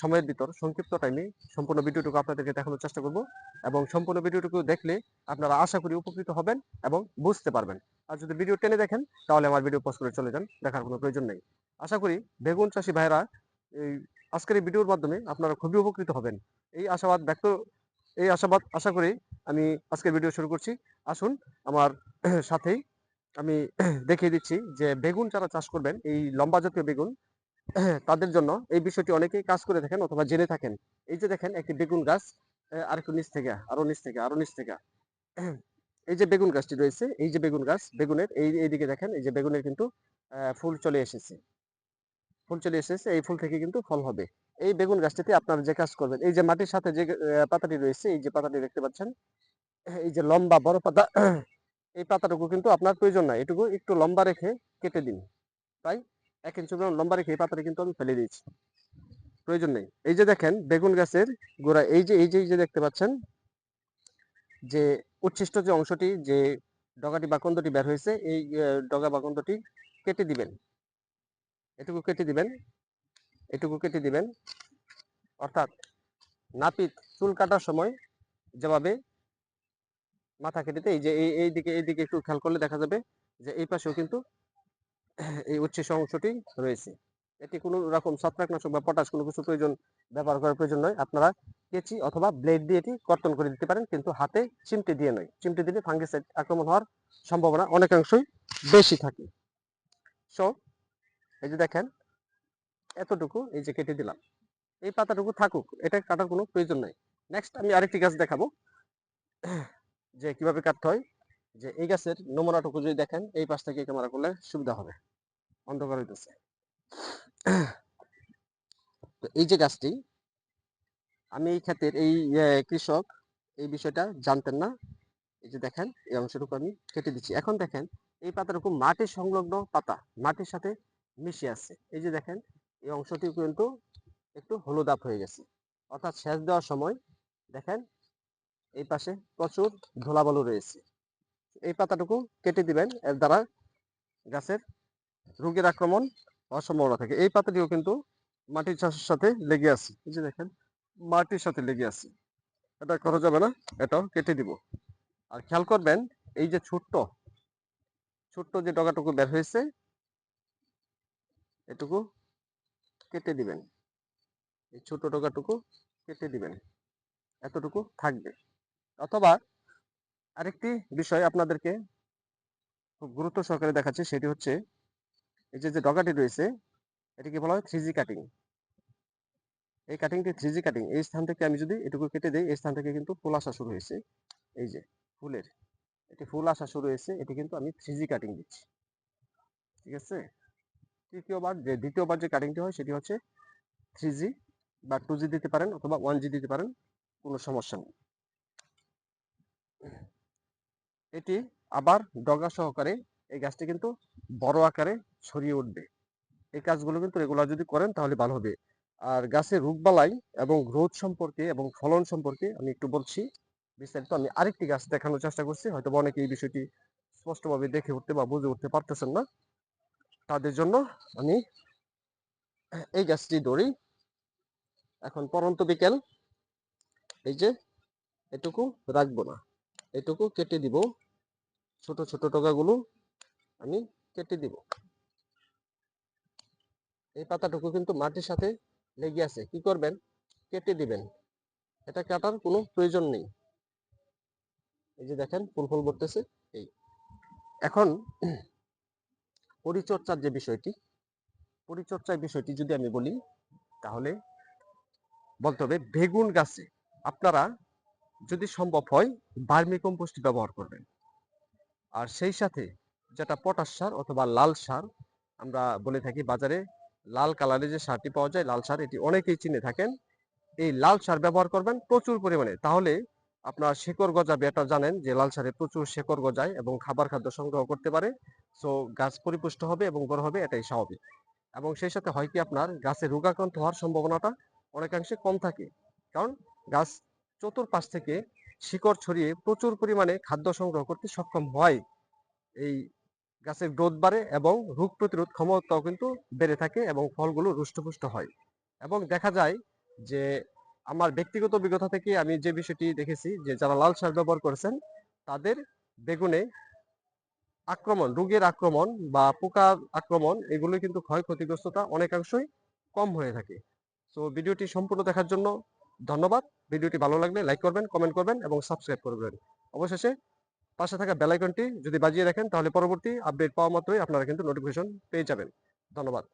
সময়ের ভিতর, সংক্ষিপ্ত টাইমে সম্পূর্ণ ভিডিওটুকু আপনাদেরকে দেখানোর চেষ্টা করব এবং সম্পূর্ণ ভিডিওটুকু দেখলে আপনারা আশা করি উপকৃত হবেন এবং বুঝতে পারবেন। আর যদি ভিডিও টেনে দেখেন, তাহলে আমার ভিডিও পোস্ট করে চলে যান, দেখার কোনো প্রয়োজন নেই। আশা করি বেগুন চাষি ভাইরা এই আজকের এই ভিডিওর মাধ্যমে আপনারা খুবই উপকৃত হবেন। এই আশাবাদ ব্যক্ত, এই আশাবাদ আশা করি আমি আজকের ভিডিও শুরু করছি। আসুন আমার সাথেই আমি দেখিয়ে দিচ্ছি যে বেগুন যারা চাষ করবেন, এই লম্বা জাতীয় বেগুন তাদের জন্য এই বিষয়টি অনেকেই কাজ করে থাকেন অথবা জেনে থাকেন। এই যে দেখেন একটি বেগুন গাছ আহ, আরেকটু নিচ থেকে আরও নিচ থেকে আরও নিচ থেকে। এই যে বেগুন গাছটি রয়েছে এই যে বেগুন গাছ বেগুনের এই এইদিকে দেখেন এই যে বেগুনের কিন্তু ফুল চলে এসেছে। ফুল চলে এসেছে এই ফুল থেকে কিন্তু ফল হবে। এই বেগুন গাছটিতে আপনারা যে কাজ করবেন এই যে মাটির সাথে যে পাতাটি রয়েছে এই যে পাতাটি দেখতে পাচ্ছেন এই যে লম্বা বড় পাতা এই পাতাটুকু কিন্তু আপনার প্রয়োজন নাই। এটুকু একটু লম্বা রেখে কেটে দিন। তাই এক ইঞ্চি লম্বা রেখে এই পাতাটা কিন্তু আমি ফেলে দিয়েছি। প্রয়োজন নেই। এই যে দেখেন, বেগুন গাছের গোড়া, এই যে এই যে এই যে দেখতে পাচ্ছেন, যে উচ্ছিষ্ট যে অংশটি, যে ডগাটি বা কন্দটি বের হয়েছে, এই ডগা বা কন্দটি কেটে দিবেন। এটুকু কেটে দিবেন, এটুকু কেটে দিবেন। অর্থাৎ নাপিত চুল কাটার সময় যেভাবে মাথা কেটেতে এই যে এই দিকে এই দিকে একটু খেয়াল করলে দেখা যাবে যে এই পাশেও কিন্তু এই উচ্ছিষ্ট অংশটি রয়েছে। এটি কোনো রকম ছত্রাকনাশক বা পটাশ কোনো কিছু প্রয়োজন, ব্যবহার করার প্রয়োজন নয়। আপনারা কেচি অথবা ব্লেড দিয়ে এটি কর্তন করে দিতে পারেন, কিন্তু হাতে চিমটে দিয়ে নয়। চিমটে দিলে ফাঙ্গিসাইড আক্রমণ হওয়ার সম্ভাবনা অনেকাংশই বেশি থাকে। সো এই যে দেখেন, এতটুকু এই যে কেটে দিলাম। এই পাতাটুকু থাকুক, এটা কাটার কোনো প্রয়োজন নাই। নেক্সট আমি আরেকটি গাছ দেখাবো, যে কীভাবে কাটতে হয়। যে এই গাছের নমুনাটুকু যদি দেখেন, এই পাশ থেকে ক্যামেরা করলে সুবিধা হবে। অন্ধকার হইতেছে। তো এই যে গাছটি, আমি এই ক্ষেতের এই কৃষক এই বিষয়টা জানতেন না। এই যে দেখেন, এই অংশটুকু আমি কেটে দিচ্ছি। এখন দেখেন, এই পাতাটুকু মাটির সংলগ্ন পাতা, মাটির সাথে মিশে আছে। এই যে দেখেন, এই অংশটি কিন্তু একটু হলুদাপ হয়ে গেছে। অর্থাৎ সেচ দেওয়ার সময় দেখেন, এই পাশে প্রচুর ধুলাবালু রয়েছে। এই পাতাটুকু কেটে দিবেন এর দ্বারা গাছের রোগের আক্রমণ হওয়ার সম্ভাবনা থাকে। এই পাতাটিও কিন্তু মাটির চাষের সাথে লেগে আছে। এই যে দেখেন, মাটির সাথে লেগে আছে। এটা করা যাবে না, এটাও কেটে দিব। আর খেয়াল করবেন, এই যে ছোট্ট ছোট্ট যে ডগাটুকু বের হয়েছে, এটুকু কেটে দিবেন। এই ছোট ডগাটুকু কেটে দিবেন। এতটুকু থাকবে। অথবা আরেকটি বিষয় আপনাদেরকে খুব গুরুত্ব সহকারে দেখাচ্ছে, সেটি হচ্ছে এই যে যে ডগাটি রয়েছে, এটিকে বলা হয় থ্রি কাটিং এই কাটিংটি থ্রি কাটিং এই স্থান থেকে আমি যদি এটুকু কেটে দিই, এই স্থান থেকে কিন্তু ফুল আসা শুরু হয়েছে। এই যে, ফুলের, এটি ফুল আসা শুরু হয়েছে, এটি কিন্তু আমি থ্রি কাটিং দিচ্ছি। ঠিক আছে? তৃতীয়বার, যে দ্বিতীয়বার যে কাটিংটি হয়, সেটি হচ্ছে থ্রি বা টু দিতে পারেন অথবা ওয়ান দিতে পারেন, কোনো সমস্যা নেই। এটি আবার ডগা সহকারে এই গাছটি কিন্তু বড় আকারে ছড়িয়ে উঠবে। এই কাজগুলো কিন্তু রেগুলার যদি করেন তাহলে ভালো হবে। আর গাছের রোগবালাই এবং গ্রোথ সম্পর্কে এবং ফলন সম্পর্কে আমি একটু বলছি। বিস্তারিত আমি আরেকটি গাছ দেখানোর চেষ্টা করছি। হয়তো অনেকে এই বিষয়টি স্পষ্টভাবে দেখে উঠতে বা বুঝে উঠতে পারতেছেন না। তাদের জন্য আমি এই গাছটি ধরি। এখন পরন্ত বিকেল। এই যে এটুকু রাখব না। এটুকু কেটে দিব। ছোট ছোট টগাগুলো আমি কেটে দিব। এই পাতাটুকু কিন্তু মাটির সাথে লেগে আছে। কি করবেন? কেটে দিবেন। এটা কাটার কোনো প্রয়োজন নেই। এই যে দেখেন, ফুল ফুল পড়তেছে এই। এখন পরিচর্যার যে বিষয়টি, পরিচর্যার বিষয়টি যদি আমি বলি, তাহলে বলতে হবে বেগুন গাছে আপনারা যদি সম্ভব হয় বার্মি কম্পোস্ট ব্যবহার করবেন। আর সেই সাথে যেটা পটাশ সার অথবা লাল সার আমরা বলে থাকি বাজারে, লাল কালারের যে সারটি পাওয়া যায়, লাল সার, এটি অনেকেই চিনে থাকেন। এই লাল সার ব্যবহার করবেন প্রচুর পরিমাণে। তাহলে আপনার শেকড় গজাবে, এটা জানেন যে লাল সারে প্রচুর শেকড় গজায় এবং খাবার খাদ্য সংগ্রহ করতে পারে। সো গাছ পরিপুষ্ট হবে এবং বড় হবে, এটাই স্বাভাবিক। এবং সেই সাথে হয় কি আপনার, গাছে রোগাক্রান্ত হওয়ার সম্ভাবনাটা অনেকাংশে কম থাকে। কারণ গাছ চতুর্পাশ থেকে শিকড় ছড়িয়ে প্রচুর পরিমাণে খাদ্য সংগ্রহ করতে সক্ষম হয়। এই গাছের গ্রোথ বাড়ে এবং রোগ প্রতিরোধ ক্ষমতাও কিন্তু বেড়ে থাকে এবং ফলগুলো রুষ্টপুষ্ট হয়। এবং দেখা যায় যে আমার ব্যক্তিগত অভিজ্ঞতা থেকে আমি যে বিষয়টি দেখেছি যে যারা লাল সার ব্যবহার করেছেন, তাদের বেগুনে আক্রমণ, রোগের আক্রমণ বা পোকার আক্রমণ এগুলো কিন্তু ক্ষয়ক্ষতিগ্রস্ততা অনেকাংশই কম হয়ে থাকে। তো ভিডিওটি সম্পূর্ণ দেখার জন্য ধন্যবাদ। ভিডিওটি ভালো লাগলে লাইক করবেন কমেন্ট করবেন এবং সাবস্ক্রাইব করবেন। অবশেষে পাশে থাকা বেলাইকনটি যদি বাজিয়ে রাখেন তাহলে পরবর্তী আপডেট পাওয়া মাত্রই আপনারা কিন্তু নোটিফিকেশন পেয়ে যাবেন। ধন্যবাদ।